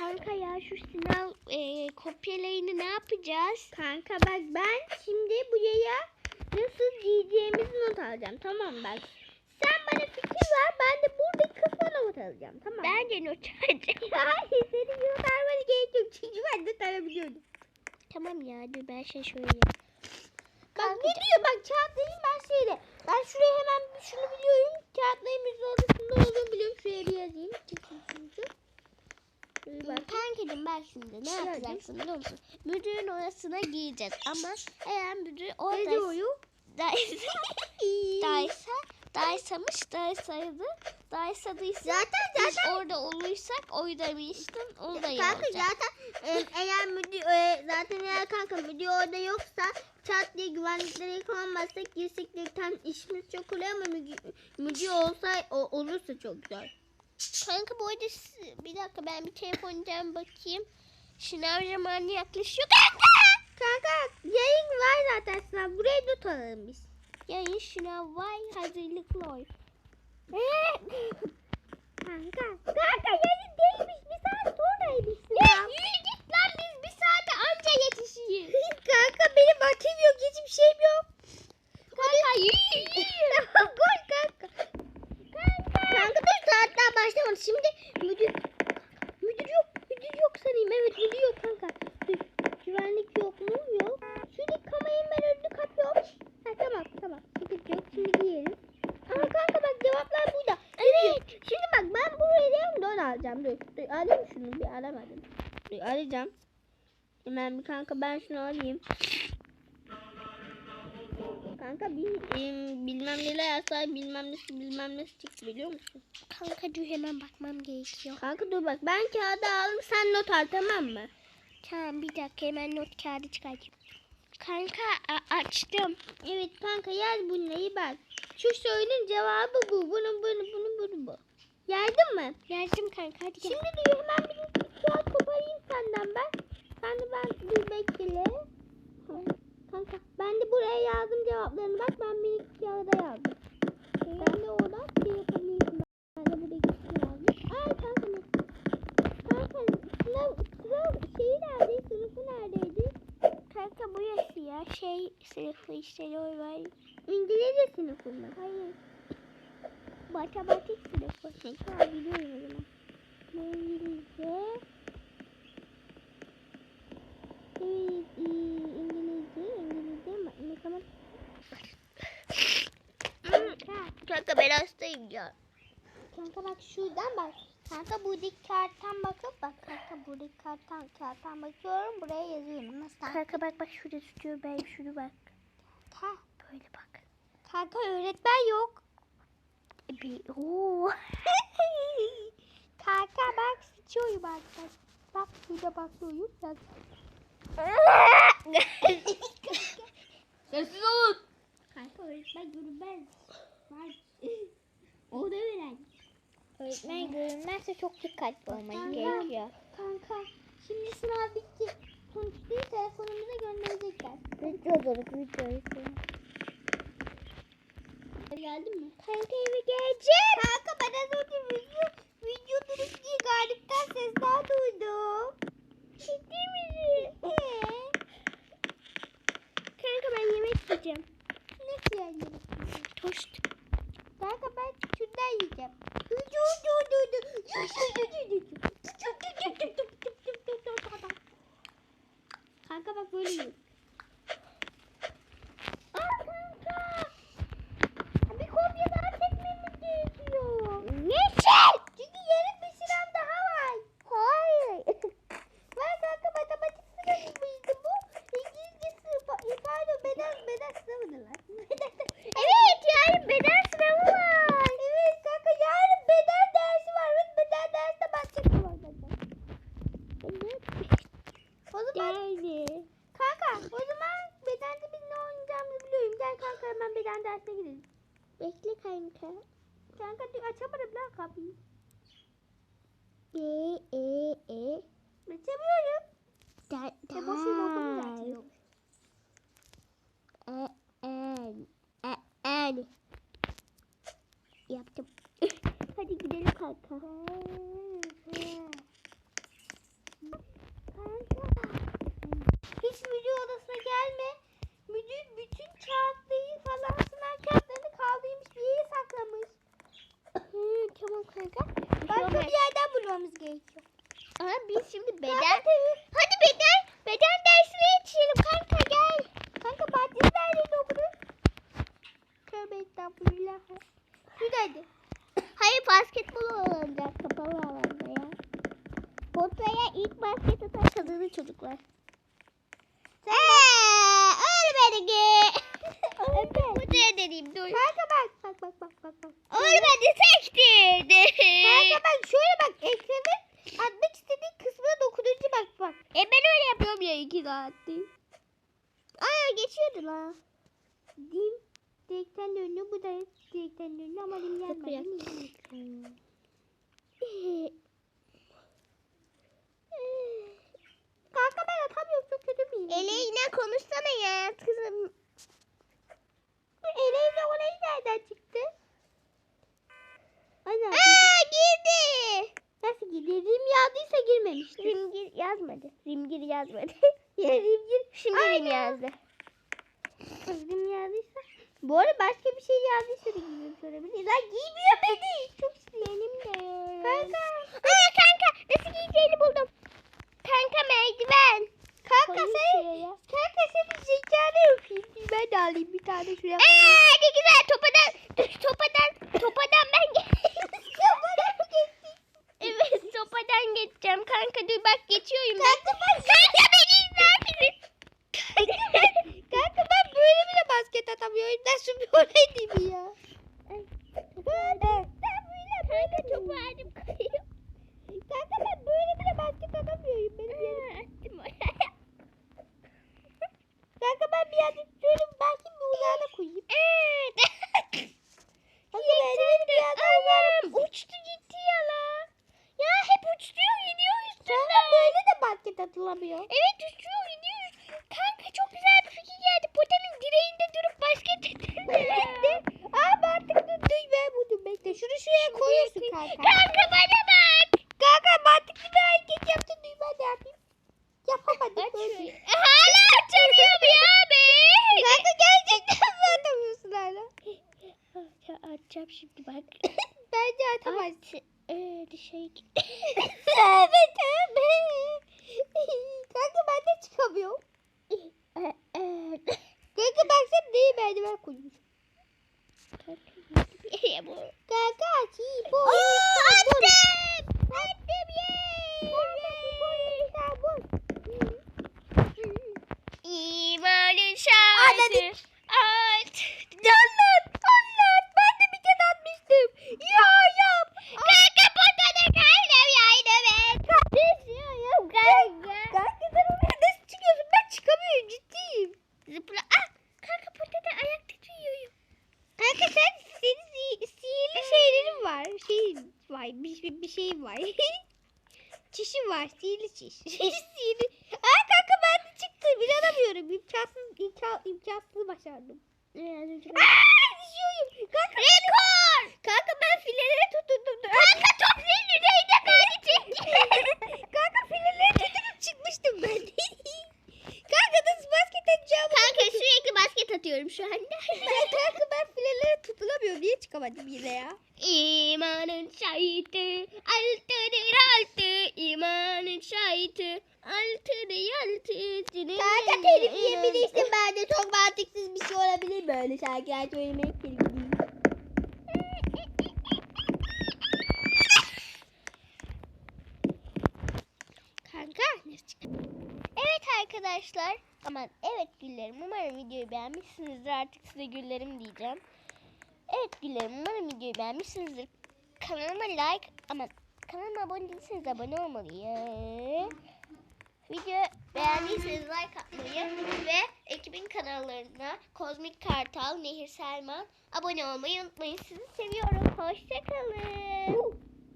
Kanka ya şu sınav e, kopyalayını ne yapacağız? Kanka bak ben şimdi buraya nasıl diyeceğimizi not alacağım. Tamam bak. Sen bana fikir ver. Ben de buradaki kısma not alacağım. Tamam mı? Bence not alacağım. Hayır senin not almanı gerek yok. Çünkü ben de alabiliyordum. tamam ya dur ben şey söyleyeyim. Bak ne diyor bak kağıtlayayım ben şeyde. Ben şuraya hemen şunu biliyorum. Kağıtlayayım yüzü odasında olduğunu biliyorum. Şuraya bir yazayım. Çünkü. Şöyle bak. Kankacığım ben şimdi ne yapacaksın biliyor musun? Müdürün odasına gireceğiz ama eğer müdür Ne orada diyor? daysa, daysa, daysamış, daysaydı, daysadıysa Zaten biz zaten orada olursak oy demiştin, onu da Kanka yazacağız. zaten e, eğer müdür e, zaten eğer kanka müdür orada yoksa çat diye güvenlikleri yakalanmazsak girseklikten işimiz çok oluyor ama müdür, müdür olsa o, olursa çok güzel. Kanka bu arada bir dakika ben bir telefondan bakayım. Şınav zamanı yaklaşıyor. Kanka! Kanka yayın var zaten sınav buraya not alalım biz. Yayın şınav var hazırlıklı ol. kanka kanka yayın değilmiş bir saat sonraymış Ne? sınav. Yürü git lan biz bir saate anca yetişiyiz. kanka benim vaktim yok hiçbir şeyim yok. Kanka yürü yürü. Koş kanka. Kanka dur saatler başlamadı. Şimdi müdür müdür yok. Müdür yok sanayım. Evet müdür yok kanka. Dur. Güvenlik yok mu? Yok. Şuradaki kamerayı ben önünü kapıyorum. Ha tamam tamam. Sıkıntı yok. Şimdi giyelim. Ama kanka bak cevaplar burada. Evet. Şimdi bak ben buraya diyorum don alacağım. Dur. Dur alayım şunu bir alamadım. Dur alacağım. Hemen bir kanka ben şunu alayım. Kanka bir em, bilmem neler yazsa bilmem nesi bilmem nesi çıktı biliyor musun? Kanka dur hemen bakmam gerekiyor. Kanka dur bak ben kağıdı aldım sen not al tamam mı? Tamam bir dakika hemen not kağıdı çıkartayım. Kanka açtım. Evet kanka yaz bu neyi bak. Şu sorunun cevabı bu. Bunun bunu bunu bunu bu. Yazdın mı? Yazdım kanka hadi gel. Şimdi diyor hemen bir, kağıt koparayım senden ben. Sen de ben bir bekle. Kanka ben de buraya yazdım cevaplarını bak ben bir iki kağıda yazdım. Ben de oradan şey yapabilirsin. Ben de iki şey yazdım. Ay kanka ne? Kanka sınav, sınav şeyi nerede? Sınıfı neredeydi? Kanka bu yazı ya şey sınıfı işte var. İngilizce sınıfı mı? Hayır. Matematik sınıfı. Kanka biliyorum o zaman. İngilizce. İngilizce, İngilizce, ma- matematik. Kanka ben hastayım ya. Kanka bak şuradan bak. Kanka buradaki kağıttan bakıp bak. Kanka buradaki kağıttan, kağıttan bakıyorum. Buraya yazıyorum. Nasıl? Kanka bak bak şurada tutuyor ben şunu bak. Ha. Böyle bak. Kanka öğretmen yok. Bir, oo. Kanka bak sıçıyorum bak. Bak, bak burada bakıyorum. Bak. Sessiz olun. Kanka öğretmen görünmez. O da öğren. Öğretmen görünmezse çok dikkatli olmayı Kanka. gerekiyor. Kanka şimdi sınav bitti. Sonuçları telefonumuza gönderecekler. Video olarak video Geldin mi? Kanka eve geleceğim. Kanka ben az önce video, video duruk diye galipten sesler duydum. Ciddi misin? Ee, Kanka ben yemek yiyeceğim. nasıl yani? Tost. Kanka ben şundan yiyeceğim. Kanka bak böyle yiyor. Aa kanka. Bir kopya daha çekmemiz gerekiyor. Niçin? Çünkü yarın bir sınav daha var. Hayır. Var kanka matematik sınavı mıydı bu? İngilizce sınavı. Pardon beden, beden sınavı lan. Evet yani beden sınavı var. Evet kanka yarın beden dersi var. Evet beden dersine başlayacağım arkadaşlar. O Geldi. kanka o zaman bedende biz ne oynayacağımızı biliyorum. Gel kanka hemen beden dersine gidelim. Bekle kanka. Kanka açamadım lan kapıyı. E e e. Açamıyorum. Da E boşuna okumayacaksın. E en e en. Yaptım. Hadi gidelim kanka. Gerekiyor. Aha biz şimdi beden... Hadi beden, beden dersine yetişelim kanka gel. Kanka Bahçesi nerede okudun? Tövbe estağfurullah. Şuradaydı. Hayır basketbol oynanacak kapalı alanda ya. Potaya ilk basket atan kazanır çocuklar. Eee ölmedi ki. Potaya deneyeyim dur. Kanka bak bak bak bak bak. bak. Ölmedi sektirdi. Kanka bak şöyle bak ekranın atmak istediğin kısmına dokununca bak bak. E ben öyle yapıyorum ya iki saattir. Aa geçiyordu la. Dim direkten dönüyor bu da direkten dönüyor ama dim gelmedi. Kanka ben atamıyorum çok kötü müyüm? Eleğine konuşsana ya kızım. Eleğimle orayı nereden çıktı? Ana. Aa girdi. Nasıl giderim yazdıysa girmemiştir. Rimgir yazmadı. Rimgir yazmadı. Yerim gir. Şimdi Rim Aynen. yazdı. Rim yazdıysa. Bu arada başka bir şey yazdıysa da giyiyorum sorabilir. Lan giymiyor beni. Çok Benim de. Kanka. Aa kanka nasıl giyeceğini buldum. Kanka merdiven. Kanka Koyun sen. şuraya. Kanka senin zekanı öpeyim. Ben de alayım bir tane şuraya. Aa ne güzel topadan topadan topadan ben Evet topadan geçeceğim kanka dur bak geçiyorum ben. Kanka ben- Kanka beni izler misin? Kanka ben böyle bile basket atamıyorum. Nasıl bir olay değil mi ya? Böyle. Ben böyle Kanka topu aldım kayıyor. Kanka ben böyle bile basket atamıyorum. Benim yerim. Attım oraya. Kanka ben bir yerde tutuyorum. Belki bir uzağına koyayım. Evet. Kanka ben bir yerde Anam uçtu gitti ya la. Ya hep uçuyor gidiyor Sonra üstünden. böyle de basket atılamıyor. Evet uçuyor gidiyor. Kanka çok güzel bir fikir geldi. Potanın direğinde durup basket Bekle. Aa mantıklı duy ben buldum bekle. Şunu şuraya koyuyorsun kanka. Kanka bana bak. Kanka mantıklı bir hareket yaptın duy ben de yapayım. Yapamadım. Hala açamıyorum ya be. Kanka gerçekten mi atamıyorsun hala? Açacağım şimdi bak. Bence atamazsın. Ee, şey. Tövbe tövbe. Kanka ben de çıkamıyorum. Kanka baksana neyi merdiven koymuş. Kanka iyi bu. Attım. Attım İmanın şartı. Çişi var. Sihirli çiş. sihirli. Aa kanka ben de çıktım. İnanamıyorum. İmkansız, imkan, imkansız başardım. Aa düşüyorum. Kanka, Rekor. kanka ben filelere tutundum. Kanka top senin yüzeyde kaldı çekti. kanka filelere tutunup çıkmıştım ben. kanka nasıl basket atacağımı Kanka sürekli basket atıyorum şu anda. ben, kanka ben filelere tutulamıyorum. Niye çıkamadım yine ya? İmanın şahidi altı İmanın şahidi altıdır altı Kanka telif yiyebilirsin ben de çok mantıksız bir şey olabilir böyle şarkılar söylemek telif Evet arkadaşlar. Aman evet güllerim. Umarım videoyu beğenmişsinizdir. Artık size güllerim diyeceğim. Evet güllerim umarım videoyu beğenmişsinizdir. Kanalıma like aman kanalıma abone değilseniz abone olmayı Video beğendiyseniz like atmayı ve ekibin kanallarına Kozmik Kartal, Nehir Selman abone olmayı unutmayın. Sizi seviyorum. Hoşçakalın.